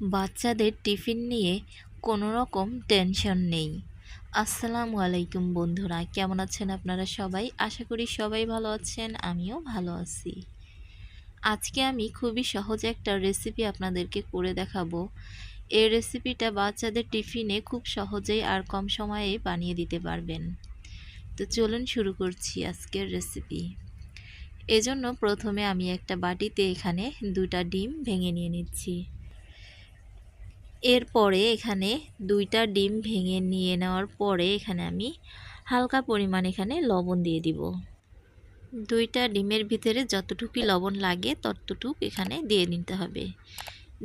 বাচ্চাদের টিফিন নিয়ে কোনো রকম টেনশন নেই। আসসালামু আলাইকুম বন্ধুরা, কেমন আছেন আপনারা সবাই? আশা করি সবাই ভালো আছেন, আমিও ভালো আছি। আজকে আমি খুবই সহজ একটা রেসিপি আপনাদেরকে করে দেখাবো। এই রেসিপিটা বাচ্চাদের টিফিনে খুব সহজেই আর কম সময়ে বানিয়ে দিতে পারবেন। তো চলুন শুরু করছি আজকের রেসিপি এজন্য প্রথমে আমি একটা বাটিতে এখানে দুটা ডিম ভেঙে নিয়ে নিচ্ছি। এরপরে এখানে দুইটা ডিম ভেঙে নিয়ে নেওয়ার পরে এখানে আমি হালকা পরিমাণ এখানে লবণ দিয়ে দিব। দুইটা ডিমের ভিতরে যতটুকুই লবণ লাগে ততটুক এখানে দিয়ে নিতে হবে।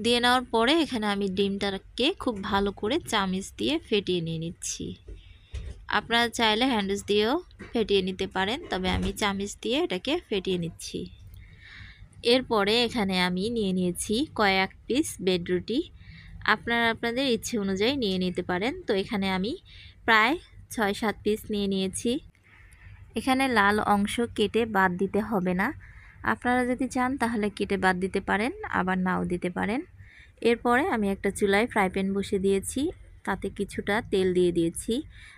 দিয়ে নেওয়ার পরে এখানে আমি ডিমটাকে খুব ভালো করে চামিচ দিয়ে ফেটিয়ে নিয়ে নিচ্ছি। আপনারা চাইলে হ্যান্ডস দিয়েও ফেটিয়ে নিতে পারেন, তবে আমি চামিচ দিয়ে এটাকে ফেটিয়ে নিচ্ছি। এরপরে এখানে আমি নিয়ে নিয়েছি কয়েক পিস বেডরুটি আপনারা আপনাদের ইচ্ছে অনুযায়ী নিয়ে নিতে পারেন। তো এখানে আমি প্রায় ছয় সাত পিস নিয়ে নিয়েছি। এখানে লাল অংশ কেটে বাদ দিতে হবে না। আপনারা যদি চান তাহলে কেটে বাদ দিতে পারেন, আবার নাও দিতে পারেন। এরপরে আমি একটা চুলায় ফ্রাই প্যান বসে দিয়েছি। তাতে কিছুটা তেল দিয়ে দিয়েছি।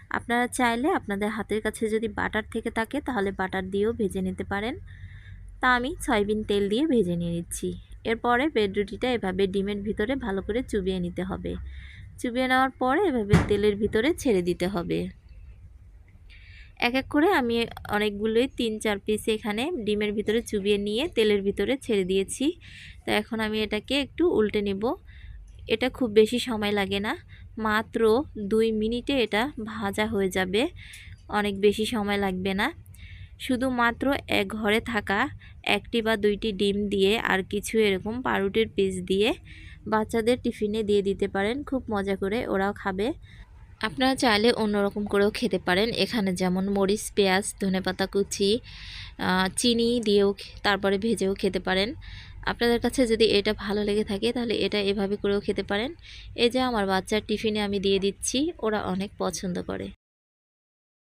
আপনারা চাইলে আপনাদের হাতের কাছে যদি বাটার থেকে থাকে তাহলে বাটার দিয়েও ভেজে নিতে পারেন। তা আমি সয়াবিন তেল দিয়ে ভেজে নিয়ে নিচ্ছি। এরপরে ব্রেড রুটিটা এভাবে ডিমের ভিতরে ভালো করে চুবিয়ে নিতে হবে। চুবিয়ে নেওয়ার পরে এভাবে তেলের ভিতরে ছেড়ে দিতে হবে। এক এক করে আমি অনেকগুলোই তিন চার পিস এখানে ডিমের ভিতরে চুবিয়ে নিয়ে তেলের ভিতরে ছেড়ে দিয়েছি। তো এখন আমি এটাকে একটু উল্টে নেব। এটা খুব বেশি সময় লাগে না। মাত্র দুই মিনিটে এটা ভাজা হয়ে যাবে। অনেক বেশি সময় লাগবে না। শুধুমাত্র এক ঘরে থাকা, একটি বা দুইটি ডিম দিয়ে আর কিছু এরকম পাউরুটির পিস দিয়ে বাচ্চাদের টিফিনে দিয়ে দিতে পারেন। খুব মজা করে ওরাও খাবে। আপনারা চাইলে অন্যরকম করেও খেতে পারেন। এখানে যেমন মরিচ, পেঁয়াজ, ধনেপাতা কুচি চিনি দিয়েও তারপরে ভেজেও খেতে পারেন। আপনাদের কাছে যদি এটা ভালো লেগে থাকে তাহলে এটা এভাবে করেও খেতে পারেন। এই যে আমার বাচ্চার টিফিনে আমি দিয়ে দিচ্ছি, ওরা অনেক পছন্দ করে।